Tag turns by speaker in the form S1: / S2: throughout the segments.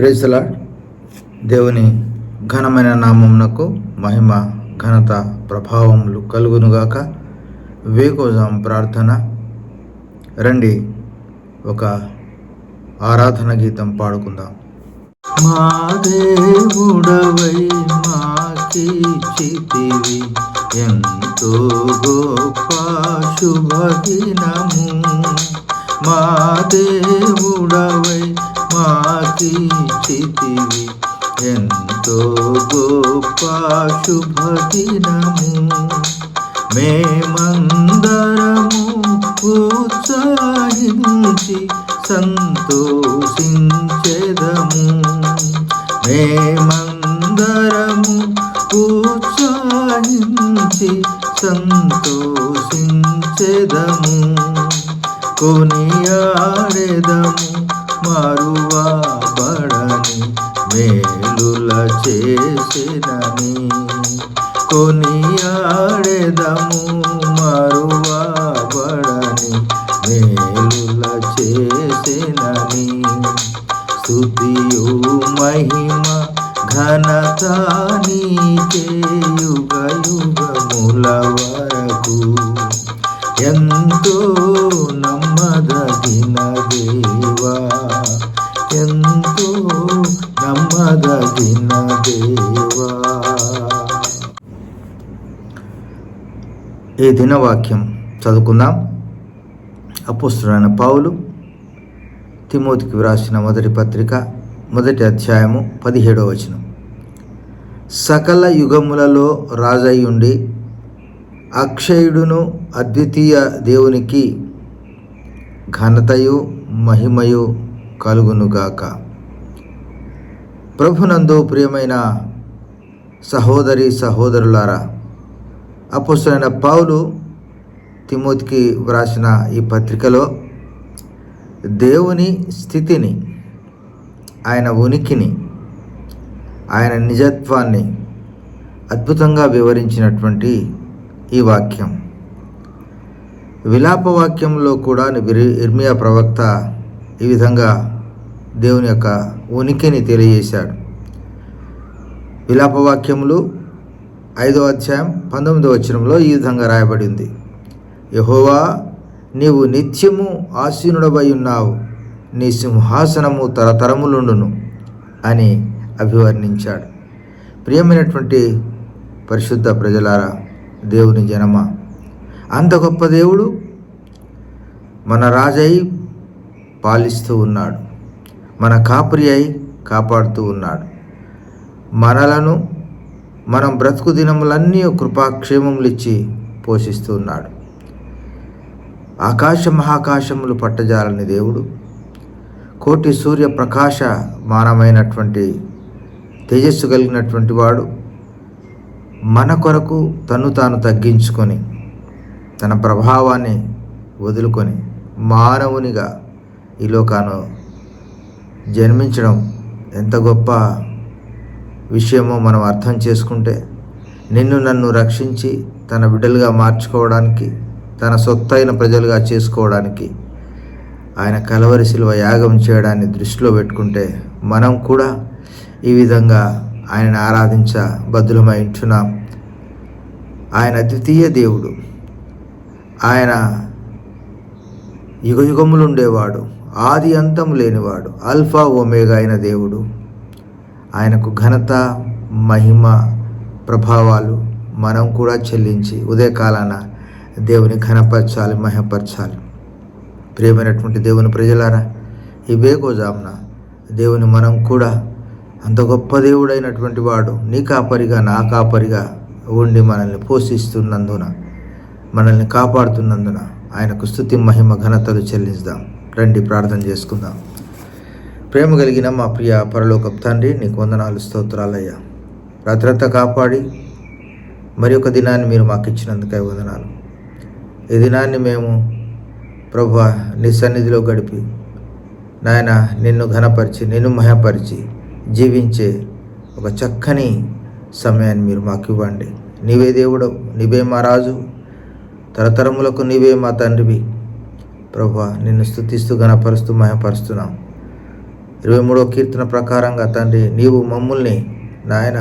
S1: ప్రేసల దేవుని ఘనమైన నామమునకు మహిమ ఘనత ప్రభావములు కలుగునుగాక. వేకోజాం ప్రార్థన. రండి ఒక ఆరాధన గీతం పాడుకుందాం. మా దేవుడవై మాకిచితివి ఎంతో గొప్ప శుభదినము. మా దేవుడవై మాకిచితివి ఎంతో గొప్ప శుభదినము. మేమందరము ఉత్సాహించి సంతోషించెదము. మేమందరము ఉత్సాహించి సంతోషించెదము. కొనియాడెదము మరువబడని మేలుల చేసినని కొనియాడెదము మరువబడని మేలుల చేసినని స్థుతియు మహిమ ఘనత నీకే యుగ యుగముల వరకు ఎంతో నమ్మదగిన దేవా ఎంతో నమ్మదగిన దేవా. ఈ దినవాక్యం చదువుకుందాం. అపుస్తుడైన పావులు తిమోతికి వ్రాసిన మొదటి పత్రిక మొదటి అధ్యాయము పదిహేడవ వచనం. సకల యుగములలో రాజయ్యుండి అక్షయుడును అద్వితీయ దేవునికి ఘనతయు మహిమయు కలుగునుగాక. ప్రభునందు ప్రియమైన సహోదరి సహోదరులారా అపుస్తులైన పౌలు తిమోతికి వ్రాసిన ఈ పత్రికలో దేవుని స్థితిని ఆయన ఉనికిని ఆయన నిజత్వాన్ని అద్భుతంగా వివరించినటువంటి ఈ వాక్యం. విలాప వాక్యంలో కూడా ఇర్మియా ప్రవక్త ఈ విధంగా దేవుని యొక్క ఉనికిని తెలియజేశాడు. విలాప వాక్యములు ఐదో అధ్యాయం పంతొమ్మిదో వచనంలో ఈ విధంగా రాయబడింది. యహోవా నీవు నిత్యము ఆసీనుడవై ఉన్నావు. నీ సింహాసనము తరతరములుండును అని అభివర్ణించాడు. ప్రియమైనటువంటి పరిశుద్ధ ప్రజలారా దేవుని జనమ. అంత గొప్ప దేవుడు మన రాజై పాలిస్తూ ఉన్నాడు. మన కాపురి అయి కాపాడుతూ ఉన్నాడు. మనలను మనం బ్రతుకు దినములన్నీ కృపాక్షేమములు ఇచ్చి పోషిస్తూ ఉన్నాడు. ఆకాశ మహాకాశములు పట్టజాలని దేవుడు. కోటి సూర్య ప్రకాశ మానమైనటువంటి తేజస్సు కలిగినటువంటి వాడు. మన కొరకు తను తాను తగ్గించుకొని తన ప్రభావాన్ని వదులుకొని మానవునిగా ఈ లోకాను జన్మించడం ఎంత గొప్ప విషయమో మనం అర్థం చేసుకుంటే నిన్ను నన్ను రక్షించి తన బిడ్డలుగా మార్చుకోవడానికి తన సొత్తైన ప్రజలుగా చేసుకోవడానికి ఆయన కలవరి శిలువ యాగం చేయడాన్ని దృష్టిలో పెట్టుకుంటే మనం కూడా ఈ విధంగా ఆయనను ఆరాధించ బద్దులమైంటున్నాం ఆయన ద్వితీయ దేవుడు. ఆయన యుగయుగములు ఉండేవాడు ఆది అంతం లేనివాడు. అల్ఫా ఓమేగా అయిన దేవుడు. ఆయనకు ఘనత మహిమ ప్రభావాలు మనం కూడా చెల్లించి ఉదయకాలాన దేవుని ఘనపరచాలి మహిమపరచాలి. ప్రియమైనటువంటి దేవుని ప్రజలారా ఈ బేకోజామున దేవుని మనం కూడా అంత గొప్ప దేవుడైనటువంటి వాడు నీ కాపరిగా నా కాపరిగా ఉండి మనల్ని పోషిస్తున్నందున మనల్ని కాపాడుతున్నందున ఆయనకు స్థుతి మహిమ ఘనతలు చెల్లిస్తాం రండి ప్రార్థన చేసుకుందాం. ప్రేమ కలిగిన మా ప్రియ పరలోకపు తండ్రి నీకు వందనాలు స్తోత్రాలయ్యా. రాత్రంతా కాపాడి మరి ఒక దినాన్ని మీరు మాకు ఇచ్చినందుకై వందనాలు. ఈ దినాన్ని మేము ప్రభు నీ సన్నిధిలో గడిపి నాయన నిన్ను ఘనపరిచి నిన్ను మహపరిచి జీవించే ఒక చక్కని సమయాన్ని మీరు మాకు ఇవ్వండి. నీవే దేవుడు నీవే మా రాజు. తరతరములకు నీవే మా తండ్రివి. ప్రభా నిన్ను స్థుతిస్తూ గణపరుస్తూ మయపరుస్తున్నాం ఇరవై మూడో కీర్తన ప్రకారంగా తండ్రి నీవు మమ్మల్ని నాయన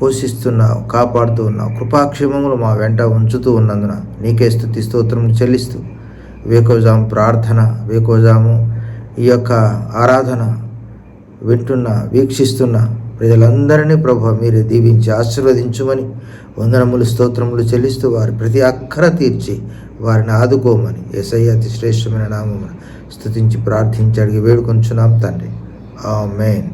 S1: పోషిస్తున్నావు కాపాడుతూ ఉన్నావు. కృపాక్షేమములు మా వెంట ఉంచుతూ ఉన్నందున నీకే స్థుతి స్తోత్రం చెల్లిస్తూ వేకోజాము ప్రార్థన వేకోజాము ఈ యొక్క ఆరాధన వింటున్న వీక్షిస్తున్న ప్రజలందరినీ ప్రభు మీరు దీవించి ఆశీర్వదించుమని వందనములు స్తోత్రములు చెల్లిస్తూ వారి ప్రతి అక్కర తీర్చి వారిని ఆదుకోమని ఏసయ్య అతి శ్రేష్టమైన నామమున స్థుతించి ప్రార్థించి అడిగి వేడుకొంచున్నాం తండ్రి. ఆ మెయిన్